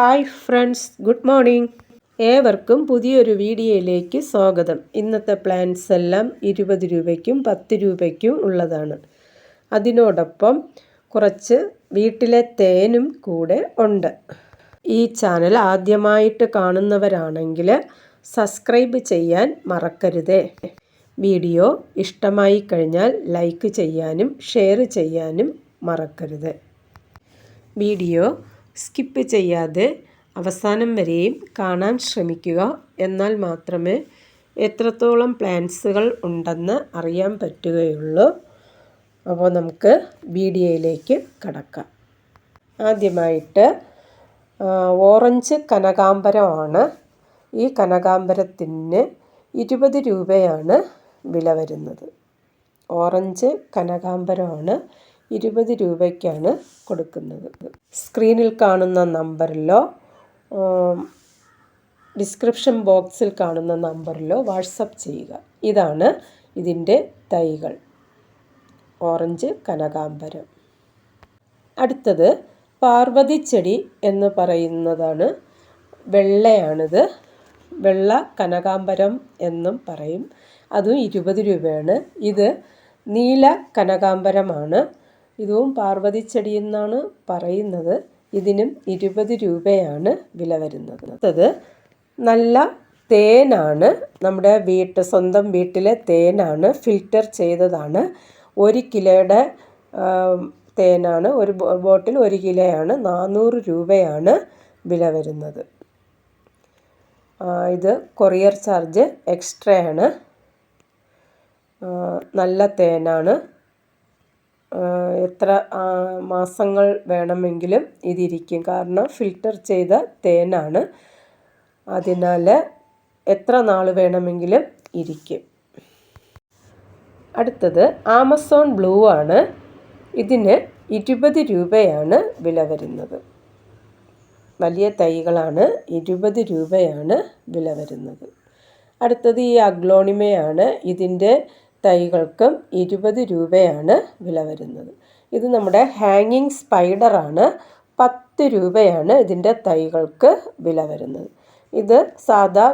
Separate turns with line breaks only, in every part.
Hi friends good morning. ഏവർക്കും പുതിയൊരു വീഡിയോയിലേക്ക് സ്വാഗതം. ഇന്നത്തെ പ്ലാൻസ് എല്ലാം ഇരുപത് രൂപയ്ക്കും പത്ത് രൂപയ്ക്കും ഉള്ളതാണ്. അതിനോടൊപ്പം കുറച്ച് വീട്ടിലെ തേനും കൂടെ ഉണ്ട്. ഈ ചാനൽ ആദ്യമായിട്ട് കാണുന്നവരാണെങ്കിൽ സബ്സ്ക്രൈബ് ചെയ്യാൻ മറക്കരുതേ. വീഡിയോ ഇഷ്ടമായി കഴിഞ്ഞാൽ ലൈക്ക് ചെയ്യാനും ഷെയർ ചെയ്യാനും മറക്കരുത്. വീഡിയോ സ്കിപ്പ് ചെയ്യാതെ അവസാനം വരെയും കാണാൻ ശ്രമിക്കുക. എന്നാൽ മാത്രമേ എത്രത്തോളം പ്ലാൻസുകൾ ഉണ്ടെന്ന് അറിയാൻ പറ്റുകയുള്ളൂ. അപ്പോൾ നമുക്ക് വീഡിയോയിലേക്ക് കടക്കാം. ആദ്യമായിട്ട് ഓറഞ്ച് കനകാംബരമാണ്. ഈ കനകാംബരത്തിന് ഇരുപത് രൂപയാണ് വില വരുന്നത്. ഓറഞ്ച് കനകാംബരമാണ് ഇരുപത് രൂപയ്ക്കാണ് കൊടുക്കുന്നത്. സ്ക്രീനിൽ കാണുന്ന നമ്പറിലോ ഡിസ്ക്രിപ്ഷൻ ബോക്സിൽ കാണുന്ന നമ്പറിലോ വാട്സപ്പ് ചെയ്യുക. ഇതാണ് ഇതിന്റെ തൈകൾ. ഓറഞ്ച് കനകാംബരം. അടുത്തത് പാർവതി ചെടി എന്ന് പറയുന്നതാണ്. വെള്ളയാണിത്. വെള്ള കനകാംബരം എന്നും പറയും. അതും ഇരുപത് രൂപയാണ്. ഇത് നീല കനകാംബരമാണ്. ഇതും പാർവതിച്ചെടി എന്നാണ് പറയുന്നത്. ഇതിനും ഇരുപത് രൂപയാണ് വില വരുന്നത്. അടുത്തത് നല്ല തേനാണ്. നമ്മുടെ വീട്ട് സ്വന്തം വീട്ടിലെ തേനാണ്. ഫിൽറ്റർ ചെയ്തതാണ്. ഒരു കിലോയുടെ തേനാണ്. ഒരു ബോട്ടിൽ ഒരു കിലോയാണ്. നാനൂറ് രൂപയാണ് വില വരുന്നത്. ഇത് കൊറിയർ ചാർജ് എക്സ്ട്രാ ആണ് നല്ല തേനാണ്. എത്ര മാസങ്ങൾ വേണമെങ്കിലും ഇതിരിക്കും. കാരണം ഫിൽട്ടർ ചെയ്ത തേനാണ്. അതിനാൽ എത്ര നാൾ വേണമെങ്കിലും ഇരിക്കും. അടുത്തത് ആമസോൺ ബ്ലൂ ആണ്. ഇതിന് ഇരുപത് രൂപയാണ് വില വരുന്നത്. വലിയ തൈകളാണ്. ഇരുപത് രൂപയാണ് വില വരുന്നത്. അടുത്തത് ഈ അഗ്ലോണിമയാണ്. ഇതിന്റെ തൈകൾക്കും ഇരുപത് രൂപയാണ് വില വരുന്നത്. ഇത് നമ്മുടെ ഹാങ്ങിങ് സ്പൈഡറാണ്. പത്ത് രൂപയാണ് ഇതിന്റെ തൈകൾക്ക് വില വരുന്നത്. ഇത് സാധാ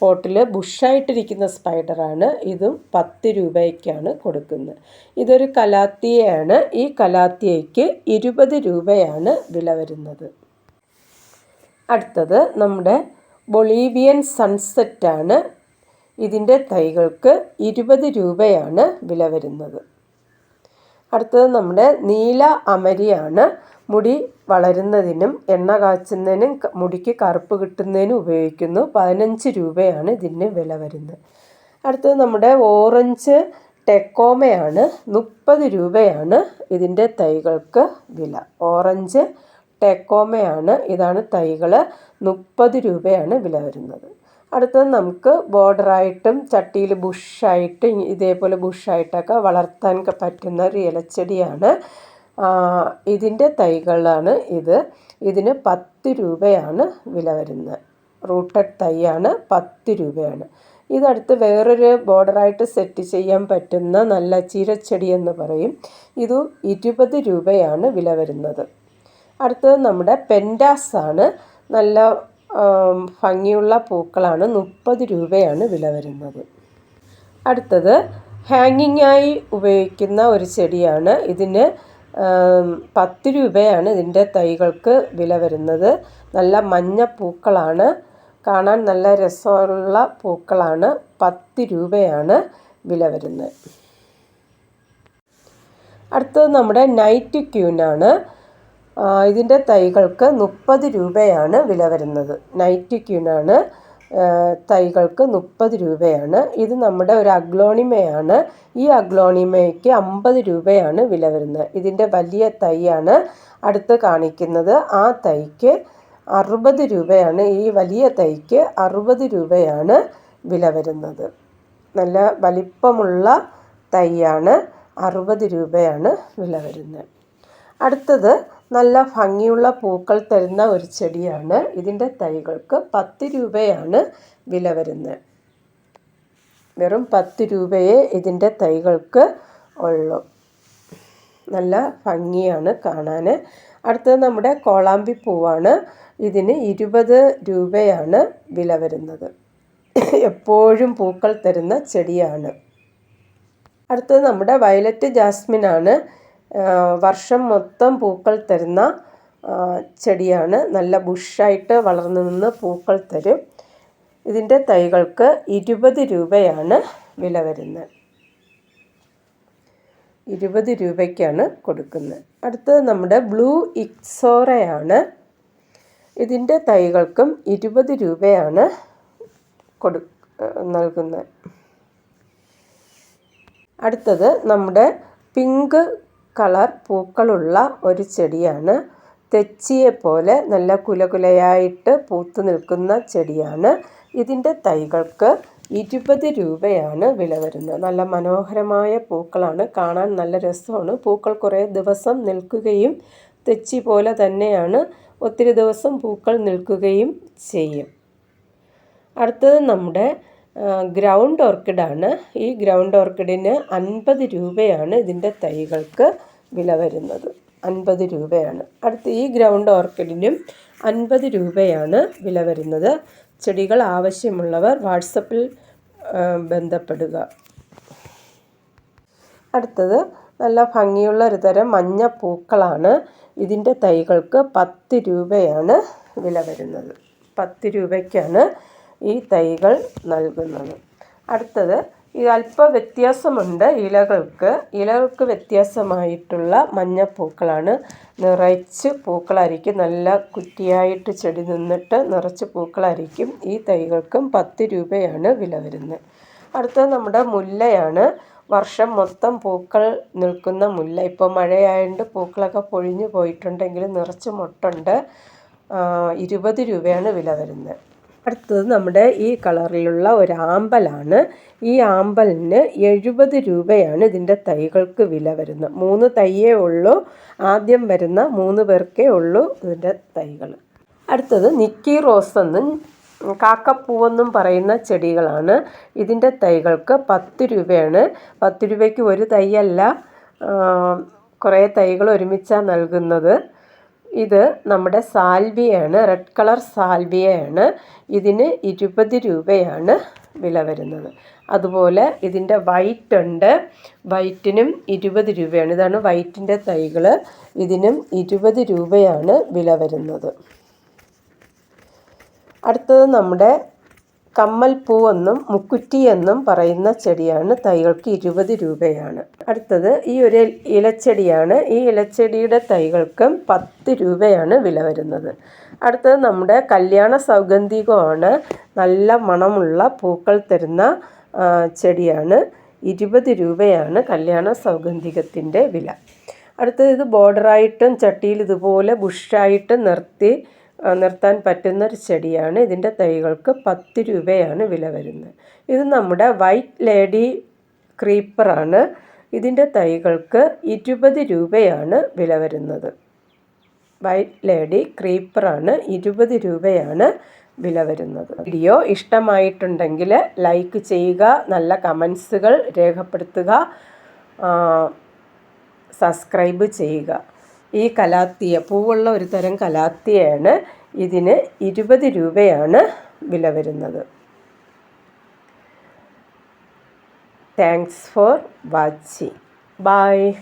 പോട്ടിൽ ബുഷായിട്ടിരിക്കുന്ന സ്പൈഡറാണ്. ഇതും പത്ത് രൂപയ്ക്കാണ് കൊടുക്കുന്നത്. ഇതൊരു കലാത്തിയയാണ്. ഈ കലാത്തിയയ്ക്ക് ഇരുപത് രൂപയാണ് വില വരുന്നത്. അടുത്തത് നമ്മുടെ ബൊളീവിയൻ സൺസെറ്റാണ്. ഇതിന്റെ തൈകൾക്ക് ഇരുപത് രൂപയാണ് വില വരുന്നത്. അടുത്തത് നമ്മുടെ നീല അമരിയാണ്. മുടി വളരുന്നതിനും എണ്ണ കാച്ചുന്നതിനും മുടിക്ക് കറുപ്പ് കിട്ടുന്നതിനും ഉപയോഗിക്കുന്നു. പതിനഞ്ച് രൂപയാണ് ഇതിന് വില വരുന്നത്. അടുത്തത് നമ്മുടെ ഓറഞ്ച് ടെക്കോമയാണ്. മുപ്പത് രൂപയാണ് ഇതിന്റെ തൈകൾക്ക് വില. ഓറഞ്ച് ടെക്കോമയാണ് ഇതാണ് തൈകൾ മുപ്പത് രൂപയാണ് വില വരുന്നത്. അടുത്തത് നമുക്ക് ബോർഡറായിട്ടും ചട്ടിയിൽ ബുഷായിട്ടും ഇതേപോലെ ബുഷായിട്ടൊക്കെ വളർത്താൻ പറ്റുന്ന ഒരു ഇലച്ചെടിയാണ് ഇതിന്റെ തൈകളാണ് ഇത്. ഇതിന് പത്ത് രൂപയാണ് വില വരുന്നത്. റൂട്ടഡ് തൈയാണ് പത്ത് രൂപയാണ്. ഇതടുത്ത് വേറൊരു ബോർഡറായിട്ട് സെറ്റ് ചെയ്യാൻ പറ്റുന്ന നല്ല ചീരച്ചെടി എന്ന് പറയും. ഇത് ഇരുപത് രൂപയാണ് വില വരുന്നത്. അടുത്തത് നമ്മുടെ പെൻഡാസ് ആണ്. നല്ല ഭംഗിയുള്ള പൂക്കളാണ് മുപ്പത് രൂപയാണ് വില വരുന്നത്. അടുത്തത് ഹാങ്ങിങ്ങായി ഉപയോഗിക്കുന്ന ഒരു ചെടിയാണ്. ഇതിന് പത്ത് രൂപയാണ് ഇതിന്റെ തൈകൾക്ക് വില വരുന്നത്. നല്ല മഞ്ഞ പൂക്കളാണ്. കാണാൻ നല്ല രസമുള്ള പൂക്കളാണ്. പത്ത് രൂപയാണ് വില വരുന്നത്. അടുത്തത് നമ്മുടെ നൈറ്റ് ക്യൂനാണ്. ഇതിന്റെ തൈകൾക്ക് മുപ്പത് രൂപയാണ് വില വരുന്നത്. നൈറ്റി ക്യൂനാണ് തൈകൾക്ക് മുപ്പത് രൂപയാണ്. ഇത് നമ്മുടെ ഒരു അഗ്ലോണിമയാണ്. ഈ അഗ്ലോണിമയ്ക്ക് അമ്പത് രൂപയാണ് വില വരുന്നത്. ഇതിന്റെ വലിയ തൈയാണ് അടുത്ത് കാണിക്കുന്നത്. ആ തൈക്ക് അറുപത് രൂപയാണ്. ഈ വലിയ തൈക്ക് അറുപത് രൂപയാണ് വില വരുന്നത്. നല്ല വലിപ്പമുള്ള തൈയാണ്. അറുപത് രൂപയാണ് വില വരുന്നത്. അടുത്തത് നല്ല ഭംഗിയുള്ള പൂക്കൾ തരുന്ന ഒരു ചെടിയാണ്. ഇതിന്റെ തൈകൾക്ക് പത്ത് രൂപയാണ് വില വരുന്നത്. വെറും പത്ത് രൂപയെ ഇതിന്റെ തൈകൾക്ക് ഉള്ളൂ. നല്ല ഭംഗിയാണ് കാണാൻ അടുത്തത് നമ്മുടെ കോളാമ്പി പൂവാണ്. ഇതിന് ഇരുപത് രൂപയാണ് വില വരുന്നത്. എപ്പോഴും പൂക്കൾ തരുന്ന ചെടിയാണ്. അടുത്തത് നമ്മുടെ വയലറ്റ് ജാസ്മിനാണ്. വർഷം മൊത്തം പൂക്കൾ തരുന്ന ചെടിയാണ്. നല്ല ബുഷായിട്ട് വളർന്നു നിന്ന് പൂക്കൾ തരും. ഇതിന്റെ തൈകൾക്ക് ഇരുപത് രൂപയാണ് വില വരുന്നത്. ഇരുപത് രൂപയ്ക്കാണ് കൊടുക്കുന്നത്. അടുത്തത് നമ്മുടെ ബ്ലൂ ഇക്സോറയാണ്. ഇതിന്റെ തൈകൾക്കും ഇരുപത് രൂപയാണ് കൊടു നൽകുന്നത്. അടുത്തത് നമ്മുടെ പിങ്ക് കളർ പൂക്കളുള്ള ഒരു ചെടിയാണ്. തെച്ചിയെ പോലെ നല്ല കുലകുലയായിട്ട് പൂത്തു നിൽക്കുന്ന ചെടിയാണ്. ഇതിന്റെ തൈകൾക്ക് ഇരുപത് രൂപയാണ് വില വരുന്നത്. നല്ല മനോഹരമായ പൂക്കളാണ്. കാണാൻ നല്ല രസമാണ്. പൂക്കൾ കുറേ ദിവസം നിൽക്കുകയും തെച്ചി പോലെ തന്നെയാണ് ഒത്തിരി ദിവസം പൂക്കൾ നിൽക്കുകയും ചെയ്യും. അടുത്തത് നമ്മുടെ ഗ്രൗണ്ട് ഓർക്കിഡാണ് ഈ ഗ്രൗണ്ട് ഓർക്കിഡിന് അൻപത് രൂപയാണ് ഇതിന്റെ തൈകൾക്ക് വില വരുന്നത്. അൻപത് രൂപയാണ്. അടുത്ത് ഈ ഗ്രൗണ്ട് ഓർക്കിഡിനും അൻപത് രൂപയാണ് വില വരുന്നത്. ചെടികൾ ആവശ്യമുള്ളവർ വാട്സപ്പിൽ ബന്ധപ്പെടുക. അടുത്തത് നല്ല ഭംഗിയുള്ള ഒരു തരം മഞ്ഞ പൂക്കളാണ്. ഇതിന്റെ തൈകൾക്ക് പത്ത് രൂപയാണ് വില വരുന്നത്. പത്ത് രൂപയ്ക്കാണ് ഈ തൈകൾ നൽകുന്നത്. അടുത്തത് ഈ അല്പ വ്യത്യാസമുണ്ട് ഇലകൾക്ക്. ഇലകൾക്ക് വ്യത്യാസമായിട്ടുള്ള മഞ്ഞപ്പൂക്കളാണ്. നിറച്ച് പൂക്കളായിരിക്കും. നല്ല കുറ്റിയായിട്ട് ചെടി നിന്നിട്ട് നിറച്ച് പൂക്കളായിരിക്കും ഈ തൈകൾക്കും പത്ത് രൂപയാണ് വില വരുന്നത്. അടുത്തത് നമ്മുടെ മുല്ലയാണ്. വർഷം മൊത്തം പൂക്കൾ നിൽക്കുന്ന മുല്ല. ഇപ്പോൾ മഴയായതുകൊണ്ട് പൂക്കളൊക്കെ പൊഴിഞ്ഞു പോയിട്ടുണ്ടെങ്കിൽ നിറച്ച് മൊട്ടുണ്ട്. ഇരുപത് രൂപയാണ് വില വരുന്നത്. അടുത്തത് നമ്മുടെ ഈ കളറിലുള്ള ഒരു ആമ്പലാണ്. ഈ ആമ്പലിന് എഴുപത് രൂപയാണ് ഇതിന്റെ തൈകൾക്ക് വില വരുന്നത്. മൂന്ന് തൈയേ ഉള്ളൂ. ആദ്യം വരുന്ന മൂന്ന് പേർക്കേ ഉള്ളൂ ഇതിന്റെ തൈകൾ. അടുത്തത് നിക്കി റോസ് എന്നും കാക്കപ്പൂവെന്നും പറയുന്ന ചെടികളാണ് ഇതിന്റെ തൈകൾക്ക് പത്ത് രൂപയാണ്. പത്ത് രൂപയ്ക്ക് ഒരു തൈയല്ല. കുറേ തൈകൾ ഒരുമിച്ചാണ് നൽകുന്നത്. ഇത് നമ്മുടെ സാൽവിയാണ് റെഡ് കളർ സാൽവിയയാണ് ഇതിന് ഇരുപത് രൂപയാണ് വില വരുന്നത്. അതുപോലെ ഇതിന്റെ വൈറ്റ് ഉണ്ട്. വൈറ്റിനും ഇരുപത് രൂപയാണ്. ഇതാണ് വൈറ്റിന്റെ തൈകൾ. ഇതിനും ഇരുപത് രൂപയാണ് വില വരുന്നത്. അടുത്തത് നമ്മുടെ കമ്മൽ എന്നും മുക്കുറ്റി എന്നും പറയുന്ന ചെടിയാണ്. തൈകൾക്ക് ഇരുപത് രൂപയാണ്. അടുത്തത് ഈ ഒരു ഇലച്ചെടിയാണ്. ഈ ഇലച്ചെടിയുടെ തൈകൾക്കും പത്ത് രൂപയാണ് വില വരുന്നത്. അടുത്തത് നമ്മുടെ കല്യാണ സൗഗന്ധികമാണ്. നല്ല മണമുള്ള പൂക്കൾ തരുന്ന ചെടിയാണ്. ഇരുപത് രൂപയാണ് കല്യാണ സൗഗന്ധികത്തിന്റെ വില. അടുത്തത് ഇത് ബോർഡറായിട്ടും ചട്ടിയിൽ ഇതുപോലെ ബുഷായിട്ട് നിർത്തി നിർത്താൻ പറ്റുന്ന ഒരു ചെടിയാണ്. ഇതിന്റെ തൈകൾക്ക് പത്ത് രൂപയാണ് വില വരുന്നത്. ഇത് നമ്മുടെ വൈറ്റ് ലേഡി ക്രീപ്പറാണ്. ഇതിന്റെ തൈകൾക്ക് ഇരുപത് രൂപയാണ് വില വരുന്നത്. വൈറ്റ് ലേഡി ക്രീപ്പറാണ് ഇരുപത് രൂപയാണ് വില വരുന്നത്. വീഡിയോ ഇഷ്ടമായിട്ടുണ്ടെങ്കിൽ ലൈക്ക് ചെയ്യുക നല്ല കമൻസുകൾ രേഖപ്പെടുത്തുക സബ്സ്ക്രൈബ് ചെയ്യുക. ഈ കലാത്തിയ പൂവുള്ള ഒരു തരം കലാത്തിയാണ് ഇതിന് ഇരുപത് രൂപയാണ് വില വരുന്നത്. Thanks for watching bye